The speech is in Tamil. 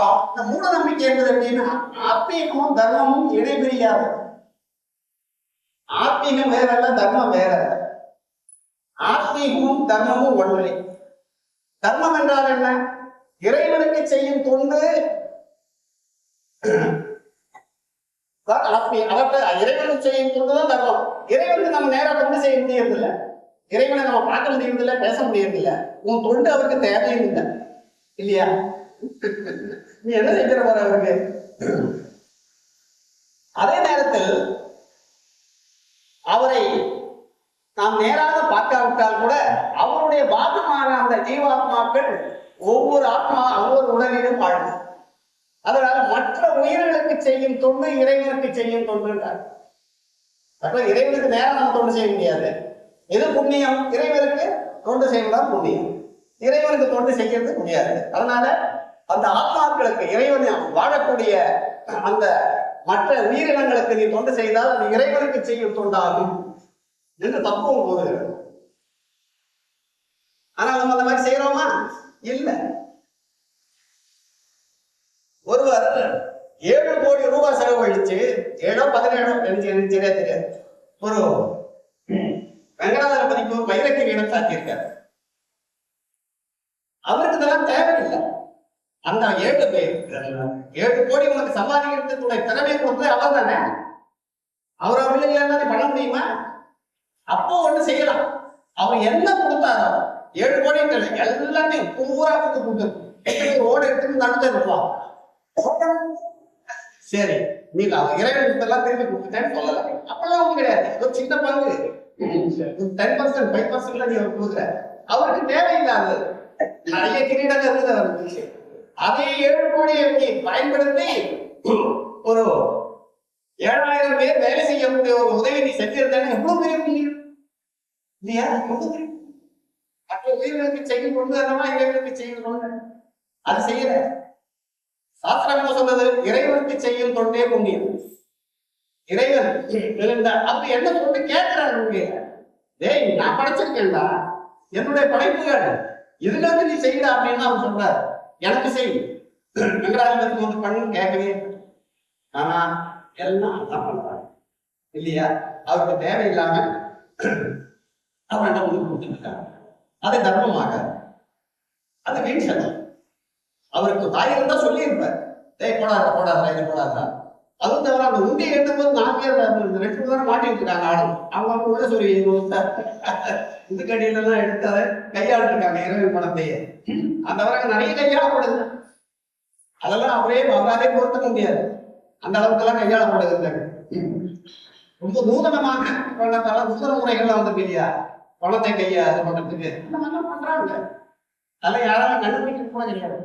அப்போ இந்த மூட நம்பிக்கை என்பது எப்படின்னா ஆத்மீகமும் தர்மமும் இடைபிரியாது ஆத்மீகம் வேற அல்ல தர்மம் வேற அல்ல. ஆத்மீகமும் தர்மமும் ஒன்றே. தர்மம் என்றால் என்ன? இறைவனுக்கு செய்யும் தொண்டு. அதான் இறைவனுக்கு செய்யும் தொண்டு தான் தர்மம். இறைவனுக்கு நம்ம நேரம் தொண்டு செய்ய முடியறதில்ல? இறைவனை நம்ம பார்க்க முடியறதில்ல பேச முடியறதில்ல. உன் தொண்டு அவருக்கு தேவையும் இல்லை. இல்லையா? நீ என்ன செஞ்சிட போற அவருக்கு அதே நேரத்தில் அவரை நாம் நேராக பார்க்காவிட்டால் கூட அவருடைய பாகமான அந்த ஜீவாத்மாக்கள் ஒவ்வொரு ஆத்மா ஒவ்வொரு உடலிலும் வாழும். அதனால மற்ற உயிர்களுக்கு செய்யும் தொண்டு இறைவனுக்கு செய்யும் தொண்டுன்றார். அப்ப இறைவனுக்கு நேரம் நம்ம தொண்டு செய்ய முடியாது. எது புண்ணியம்? இறைவனுக்கு தொண்டு செய்வதுதான் புண்ணியம். இறைவனுக்கு தொண்டு செய்யறது முடியாது. அதனால அந்த ஆத்மாக்களுக்கு இறைவனை வாழக்கூடிய அந்த மற்ற உயிரினங்களுக்கு நீ தொண்டு செய்தால் அது இறைவனுக்கு செய்யும் தொண்டாகும். என்று தப்பும் போது. ஆனா நம்ம அந்த மாதிரி செய்யறோமா இல்ல. ஒருவர் ஏழு கோடி ரூபாய் செலவழிச்சு ஏழோ பதினேழோ தெரிஞ்சு எனக்கு தெரியாது. ஒரு வெங்கடாதரபதிக்கு ஒரு வைரக்கிரி இடம் அவருக்கு இதெல்லாம் தேவை அந்த ஏழு பேர் ஏழு கோடி உனக்கு சம்பாதிக்கிறதுக்குடைய திறமை கொடுத்தது அவர் தானே? அவர் அவர் இல்லைன்னா பண்ண முடியுமா? அப்போ ஒண்ணு செய்யலாம். அவர் என்ன கொடுத்தாரோ ஏழு கோடி எல்லாத்தையும் பூரா கொடுத்து கொடுத்து ஓட எடுத்து நடுத்த இருப்பான் சரி நீ அவர் இறைவனுக்கு எல்லாம் திருப்பி கொடுத்துட்டேன்னு சொல்லல. அப்பெல்லாம் ஒண்ணு கிடையாது. ஒரு சின்ன பங்கு. டென் பர்சன்ட் ஃபைவ் பர்சன்ட்ல நீ அவர் கொடுக்குற. அவருக்கு தேவையில்லாதது. நிறைய கிரீடங்கள் இருக்குது அவருக்கு. அதே ஏழு கோடி நீ பயன்படுத்தி ஒரு ஏழாயிரம் பேர் வேலை செய்யக்கூடிய ஒரு உதவி நீ செஞ்சிருந்தேன்னு எவ்வளவு பெரிய முடியும் இல்லையா எவ்வளவு பெரிய மற்ற உயிர்களுக்கு செய்யும் கொண்டு அதமா இறைவனுக்கு செய்யும் கொண்டு அது செய்யல. சாஸ்திரம் சொன்னது இறைவனுக்கு செய்யும் தொண்டே புண்ணியம். இறைவன் இருந்தா அப்ப என்ன தொண்டு கேட்கிறாரு உண்மையில டேய் நான் படைச்சிருக்கேன்டா. என்னுடைய படைப்புகள். இதுல இருந்து நீ செய்யல அப்படின்னு அவர் சொல்றாரு. எனக்கு செய் வெங்கடாஜலத்துக்கு வந்து பண்ணு? கேட்கவே ஆனா எல்லாம் அதான் பண்றாங்க. இல்லையா? அவருக்கு தேவையில்லாம அவர்கிட்ட வந்து கொடுத்துருக்காங்க அது தர்மமாக. அது வீண் செலவு அவருக்கு தாய் இருந்தா சொல்லியிருப்பார். டேய் போடாத போடாதா இது போடாதா அதுவும் தவிர அந்த உண்டி எடுக்கும்போது நாலு பேர் அந்த ரெண்டு பேரும் மாட்டிட்டு இருக்காங்க ஆளும் அவங்க அவங்க உள்ள சொல்லி இந்த கடியில எல்லாம் எடுத்து அதை கையாண்டு இருக்காங்க இரவு பணத்தையே. அந்த வரைக்கும் நிறைய கையாளப்படுது. அதெல்லாம் அவரே அவராலே பொருத்த முடியாது. அந்த அளவுக்கு எல்லாம் கையாளப்படுகிறது. ரொம்ப நூதனமாக பல நூதன முறைகள்லாம் வந்து இல்லையா? பணத்தை கையா இது பண்றதுக்கு. அந்த மாதிரிலாம் பண்றாங்க. அதெல்லாம் யாராலும் கண்டுபிடிக்க கூட கிடையாது